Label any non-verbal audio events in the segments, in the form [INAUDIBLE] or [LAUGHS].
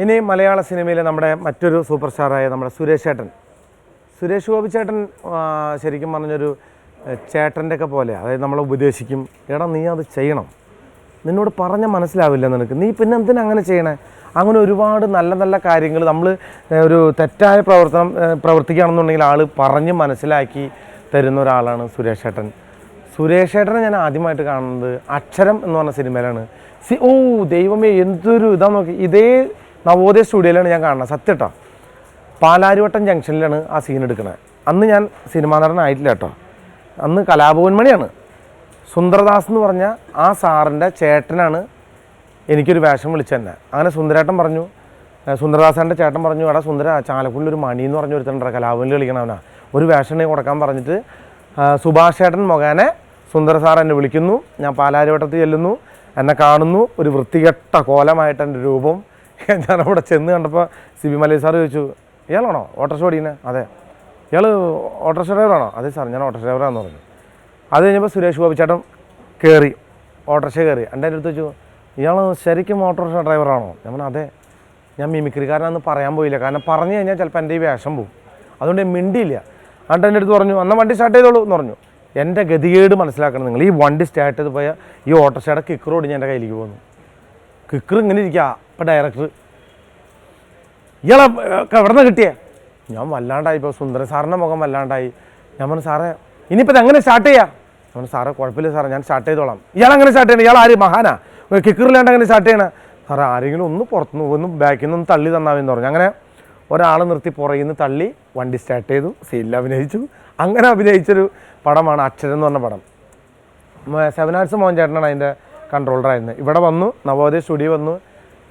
ഇനി മലയാള സിനിമയിലെ നമ്മുടെ മറ്റൊരു സൂപ്പർ സ്റ്റാറായ നമ്മുടെ സുരേഷ് ചേട്ടൻ. സുരേഷ് ഗോപി ചേട്ടൻ ശരിക്കും പറഞ്ഞൊരു ചേട്ടന്റെ ഒക്കെ പോലെ അതായത് നമ്മളെ ഉപദേശിക്കും. എടാ നീ അത് ചെയ്യണം. നിന്നോട് പറഞ്ഞാൽ മനസ്സിലാവില്ല നിനക്ക്. നീ പിന്നെ എന്തിനാ അങ്ങനെ ചെയ്യണേ? അങ്ങനെ ഒരുപാട് നല്ല നല്ല കാര്യങ്ങൾ നമ്മൾ ഒരു തെറ്റായ പ്രവർത്തനം പ്രവർത്തിക്കുകയാണെന്നുണ്ടെങ്കിൽ ആൾ പറഞ്ഞ് മനസ്സിലാക്കി തരുന്ന ഒരാളാണ് സുരേഷ് ചേട്ടൻ. സുരേഷ് ചേട്ടനെ ഞാൻ ആദ്യമായിട്ട് കാണുന്നത് അക്ഷരം എന്ന് പറഞ്ഞ സിനിമയിലാണ്. സി ഓ ദൈവമേ എന്തൊരു ഇതാ നോക്കി. ഇതേ നവോദയ സ്റ്റുഡിയോയിലാണ് ഞാൻ കാണുന്നത്. സത്യട്ടോ പാലാരിവട്ടം ജംഗ്ഷനിലാണ് ആ സീൻ എടുക്കുന്നത് അന്ന് ഞാൻ സിനിമാ നടനായിട്ടില്ല കേട്ടോ അന്ന് കലാഭവൻ മണിയാണ്. സുന്ദരദാസ് എന്ന് പറഞ്ഞ ആ സാറിന്റെ ചേട്ടനാണ് എനിക്കൊരു വേഷം വിളിച്ചു തന്നെ അങ്ങനെ സുന്ദരേട്ടൻ പറഞ്ഞു സുന്ദരദാസന്റെ ചേട്ടൻ പറഞ്ഞു എടാ സുന്ദര ചാലക്കുള്ളിൽ ഒരു മണി എന്ന് പറഞ്ഞ ഒരുത്തണ്ട കലാഭവനിൽ കളിക്കണവനാ ഒരു വേഷം കൊടുക്കാൻ പറഞ്ഞിട്ട് സുഭാഷ് ചേട്ടൻ മുഖേനെ സുന്ദര സാർ എന്നെ വിളിക്കുന്നു. ഞാൻ പാലാരിവട്ടത്തിൽ ചെല്ലുന്നു. എന്നെ കാണുന്നു. ഒരു വൃത്തികെട്ട കോലമായിട്ട് എന്റെ രൂപം [LAUGHS] ഞാൻ അവിടെ ചെന്ന് കണ്ടപ്പോൾ സി ബി മലയ സാർ ചോദിച്ചു ഇയാളാണോ ഓട്ടോറിക്ഷ ഓടിക്കുന്നത് അതെ. ഇയാൾ ഓട്ടോറിക്ഷ ഡ്രൈവറാണോ? അതെ സാർ ഞാൻ ഓട്ടോറിക്ഷ ഡ്രൈവറാന്ന് പറഞ്ഞു. അത് കഴിഞ്ഞപ്പോൾ സുരേഷ് ഗോപി ചേട്ടൻ കയറി ഓട്ടോറിക്ഷ കയറി എന്റെ അടുത്ത് വെച്ചു ഇയാൾ ശരിക്കും ഓട്ടോറിക്ഷ ഡ്രൈവറാണോ? ഞാൻ പറഞ്ഞു അതെ. ഞാൻ മിമിക്രിക്കാരനാന്ന് പറയാൻ പോയില്ല. കാരണം പറഞ്ഞു കഴിഞ്ഞാൽ ചിലപ്പോൾ എന്റെ ഈ വേഷം പോവും. അതുകൊണ്ട് മിണ്ടിയില്ല. എന്നിട്ട് എന്റെ അടുത്ത് പറഞ്ഞു എന്നാൽ വണ്ടി സ്റ്റാർട്ട് ചെയ്തോളൂ എന്ന് പറഞ്ഞു. എന്റെ ഗതികേട് മനസ്സിലാക്കണം നിങ്ങൾ. ഈ വണ്ടി സ്റ്റാർട്ട് ചെയ്ത് പോയാൽ ഈ ഓട്ടോറിക്ഷയുടെ കിക്കറോട് ഞാൻ എന്റെ കയ്യിലേക്ക് പോന്നു കിക്കർ ഇങ്ങനെ ഇരിക്കുക അപ്പം ഡയറക്ടർ ഇയാളെ എവിടെ കിട്ടിയേ? ഞാൻ വല്ലാണ്ടായി. ഇപ്പോൾ സുന്ദരൻ സാറിന്റെ മുഖം വല്ലാണ്ടായി. ഞാൻ പറഞ്ഞു സാറേ ഇനിയിപ്പോൾ എങ്ങനെ സ്റ്റാർട്ട് ചെയ്യാം? ഞാൻ പറഞ്ഞു സാറേ കുഴപ്പമില്ല സാറേ ഞാൻ സ്റ്റാർട്ട് ചെയ്തോളാം. ഇയാൾ അങ്ങനെ സ്റ്റാർട്ട് ചെയ്യണം? ഇയാൾ ആര്? മഹാനാ? കിക്കറിലാണ്ട് അങ്ങനെ സ്റ്റാർട്ട് ചെയ്യണേ? സാറേ ആരെങ്കിലും ഒന്ന് പുറത്തുനിന്ന് ഒന്ന് ബാക്കിൽ നിന്ന് തള്ളി തന്നാമെന്ന് പറഞ്ഞു. അങ്ങനെ ഒരാൾ നിർത്തി പുറകിൽ നിന്ന് തള്ളി വണ്ടി സ്റ്റാർട്ട് ചെയ്തു. സീനിൽ അഭിനയിച്ചു. അങ്ങനെ അഭിനയിച്ചൊരു പടമാണ് അക്ഷരം എന്ന് പറഞ്ഞ പടം. സെവൻ ആർട്സ് മോഹൻ ചേട്ടനാണ് അതിന്റെ കൺട്രോളറായിരുന്നത് ഇവിടെ വന്നു നവോദയ സ്റ്റുഡിയോ വന്നു.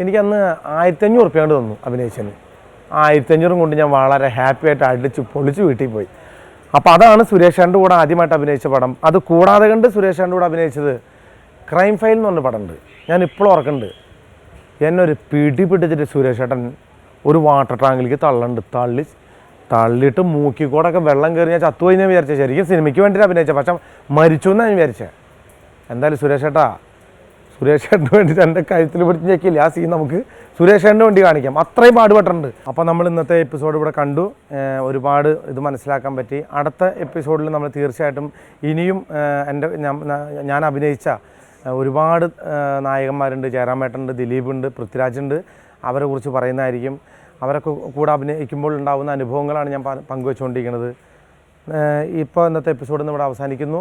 എനിക്കന്ന് ആയിരത്തഞ്ഞൂറ് ഉറുപ്പ്യാണ്ട് തന്നു അഭിനയിച്ചതിന്. ആയിരത്തഞ്ഞൂറും കൊണ്ട് ഞാൻ വളരെ ഹാപ്പി ആയിട്ട് അടിച്ച് പൊളിച്ച് വീട്ടിൽ പോയി. അപ്പോൾ അതാണ് സുരേഷ് ചേട്ടന്റെ കൂടെ ആദ്യമായിട്ട് അഭിനയിച്ച പടം. അത് കൂടാതെ കണ്ട് സുരേഷ് ചേട്ടന്റെ കൂടെ അഭിനയിച്ചത് ക്രൈം ഫയൽ എന്ന് പറഞ്ഞ പടമുണ്ട്. ഞാൻ ഇപ്പോഴും ഓർക്കുന്നുണ്ട്. എന്നൊരു പിടി പിടിച്ചിട്ട് സുരേഷേട്ടൻ ഒരു വാട്ടർ ടാങ്കിലേക്ക് തള്ളുണ്ട് തള്ളി തള്ളിയിട്ട് മൂക്കിക്കൂടൊക്കെ വെള്ളം കയറി ഞാൻ ചത്തുപോയി ഞാൻ വിചാരിച്ചത്. ശരിക്കും സിനിമയ്ക്ക് വേണ്ടിയിട്ട് അഭിനയിച്ചത്. പക്ഷേ മരിച്ചു എന്നാണ് ഞാൻ വിചാരിച്ചത്. എന്തായാലും സുരേഷ് ചേട്ടാ സുരേഷ് ചേട്ടന് വേണ്ടിയിട്ട് എന്റെ കഴുത്തിൽ പിടിച്ച് ഞെക്കില്ല ആ സീൻ നമുക്ക് സുരേഷ് ചേട്ടന് വേണ്ടി കാണിക്കാം. അത്രയും പാടുപെട്ടിട്ടുണ്ട്. അപ്പോൾ നമ്മൾ ഇന്നത്തെ എപ്പിസോഡ് ഇവിടെ കണ്ടു. ഒരുപാട് ഇത് മനസ്സിലാക്കാൻ പറ്റി. അടുത്ത എപ്പിസോഡിൽ നമ്മൾ തീർച്ചയായിട്ടും ഇനിയും എന്റെ ഞാൻ- അഭിനയിച്ച ഒരുപാട് നായകന്മാരുണ്ട്. ജയറാമേട്ടനുണ്ട് ദിലീപുണ്ട് പൃഥ്വിരാജുണ്ട്. അവരെ കുറിച്ച് പറയുന്നതായിരിക്കും. അവരൊക്കെ കൂടെ അഭിനയിക്കുമ്പോൾ ഉണ്ടാകുന്ന അനുഭവങ്ങളാണ് ഞാൻ പങ്കുവെച്ചുകൊണ്ടിരിക്കുന്നത് ഇപ്പോൾ ഇന്നത്തെ എപ്പിസോഡ് ഇവിടെ അവസാനിക്കുന്നു.